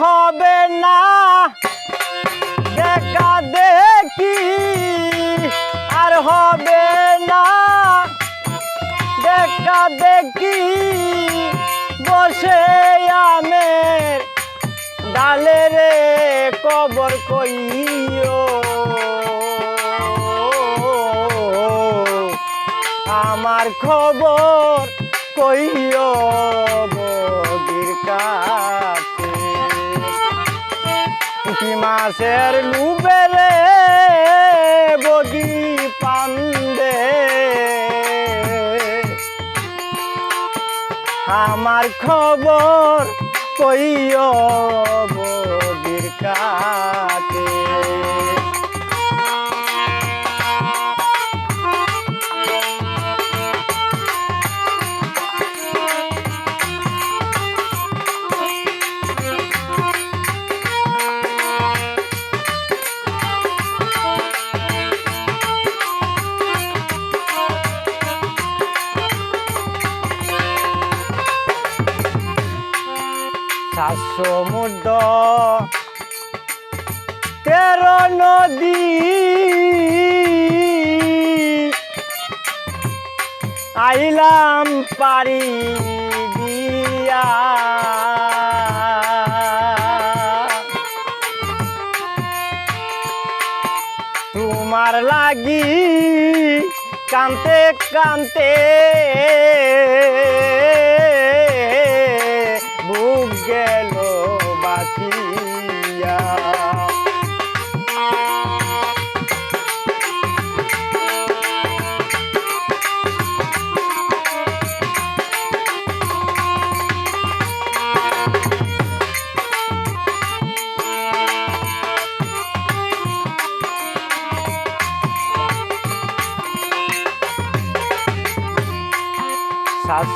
হবে না। দেখা দেখি আর হবে না। দেখা দেখি বসে আমের ডালে রে কবর কইও। আমার খবর কইও পুঁটি মাছের লুবেলে বগি পান্দে। আমার খবর কইও বগির কাছে। মুদ তেরো নদী। আইলাম পারি দিয়া। তোমার লাগি কান্তে কান্তে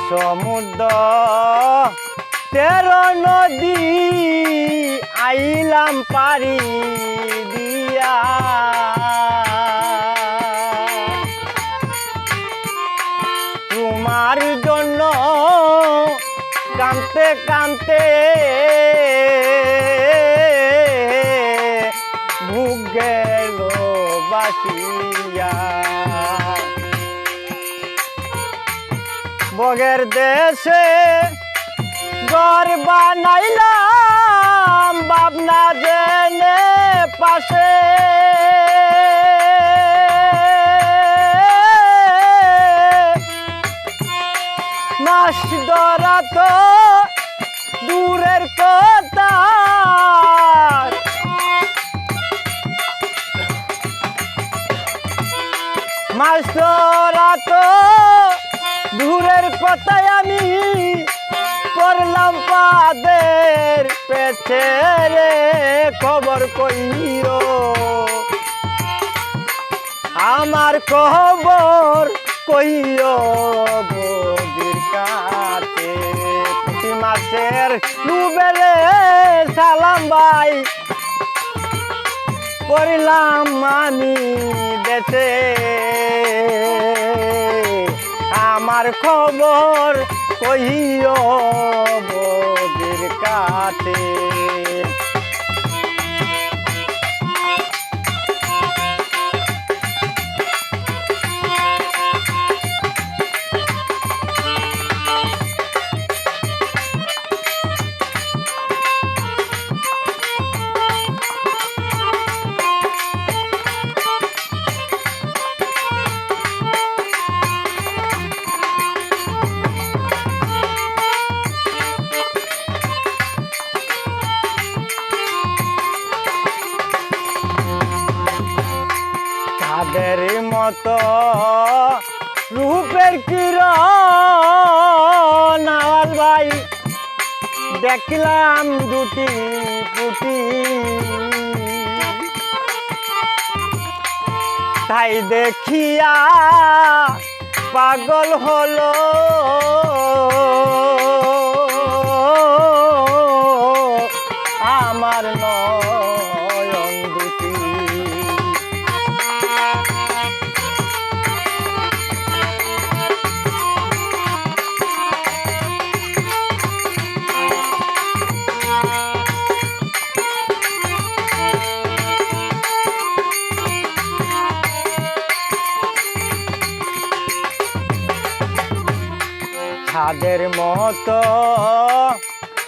সমুদ্র। তেরো নদী আইলাম পারি দিয়া। তোমার জন্য কানতে কানতে ভুগ গেল বাসিয়া বগের দেশে ঘর বানাইলাম বাবনা জেনে পাশে। মাস ধরা তো দূরের কথা। মাস ধরা তো দূরের আমি করলাম পাদের পেছে রে খবর কইও আমার খবর কইও বদির কাছে। পুঁটি মাছের ডুবেলে সালাম ভাই করলাম আমি দেশে। আমার খবর কইও বদির কাছে? মতো রূপের কিরণ আওয়াজ ভাই। দেখলাম দুটি পুটি তাই দেখিয়া পাগল হলো। মতো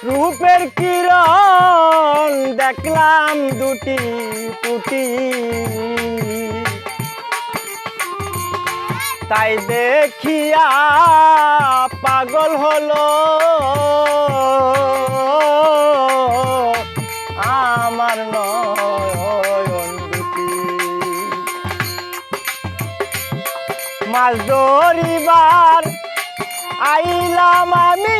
রূপের কিরণ দেখলাম দুটি পুটি তাই দেখিয়া পাগল হলো। আমার নয়ন দুটি। মাছ ধরিবার আইলাম আমি,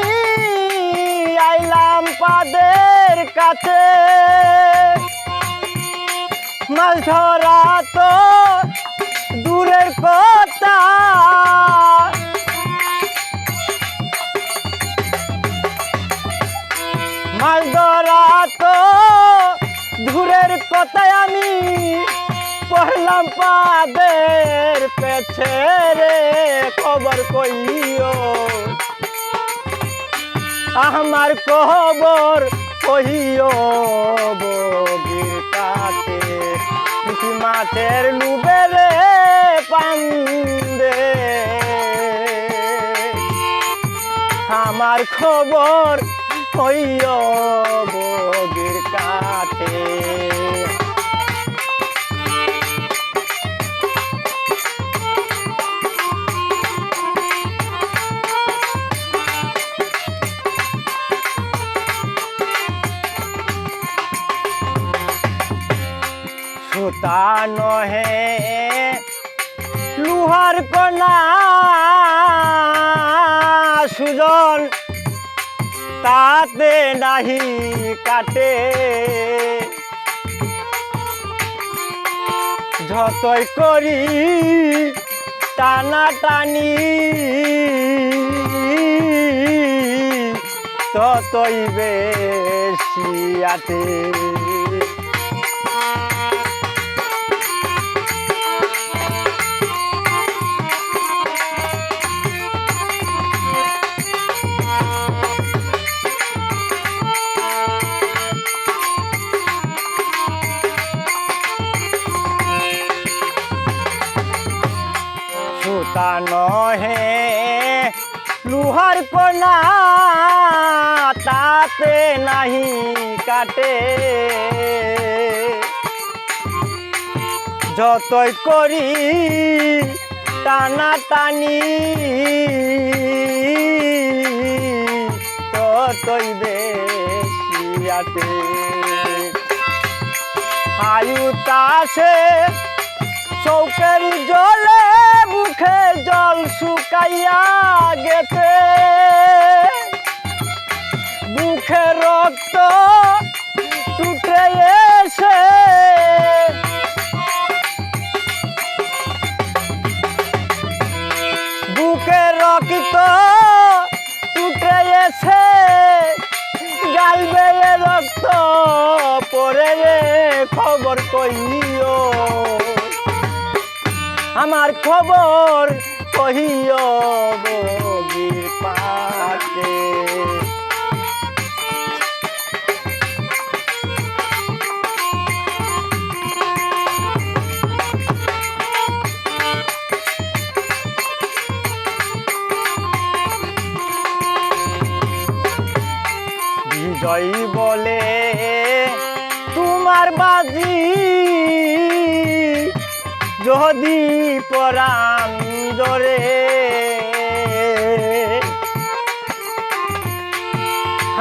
আইলাম পাদের কাছে। মাছ ধরা তো দূরের কথা। মাছ ধরা তো দূরের কথায় আমি পড়লাম পাদের পেছে রে খবর কইও। আমার খবর কহিও বগির কাছে। মাছের লুবে রে পান্দে। আমার খবর কইও বগির কাছে। নহে লুহার কণা সুজন তাতে নাহি কাটে। যতই করি টানা টানি ততই বেশি আটে। তাতে নাহি, কাটে। যতই করি টানা টানি, ততই বেশি আটে। আয়ু তাসে চৌকের জলে মুখে জল শুকাইয়া গেছে। বুকে রক্ত টুটে এসে। বুকে রক্ত টুটে এসে গালবে এ রক্ত, পরে খবর কইও আমার খবর কহিও বগির তোমার বাজি। যদি পরাণ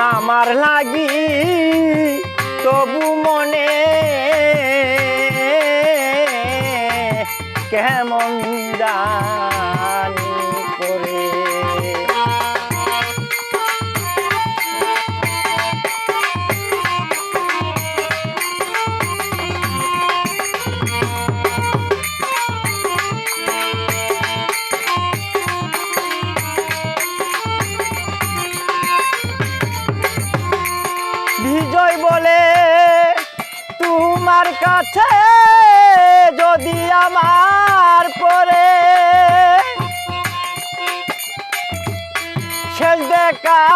আমার লাগি তবু মনে কেমন জানি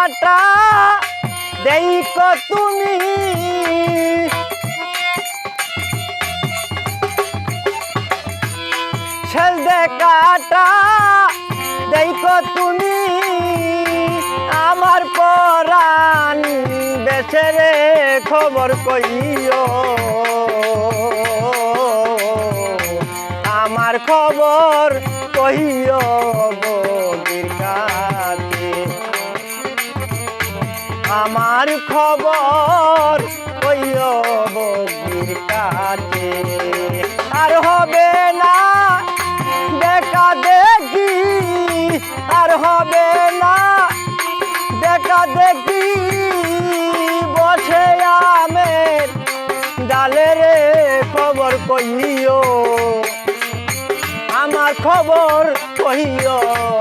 কথাটা দেইক তুমি। ছেলে কাটা। দেইক তুমি। আমার পরাণ বেছেরে খবর কইও। আমার খবর কইও গো। আমার খবর কইও বগির কাছে। আর হবে না, দেখা দেখি। আর হবে না, দেখা দেখি। বসে আমের ডালে রে খবর কইও আমার খবর কইও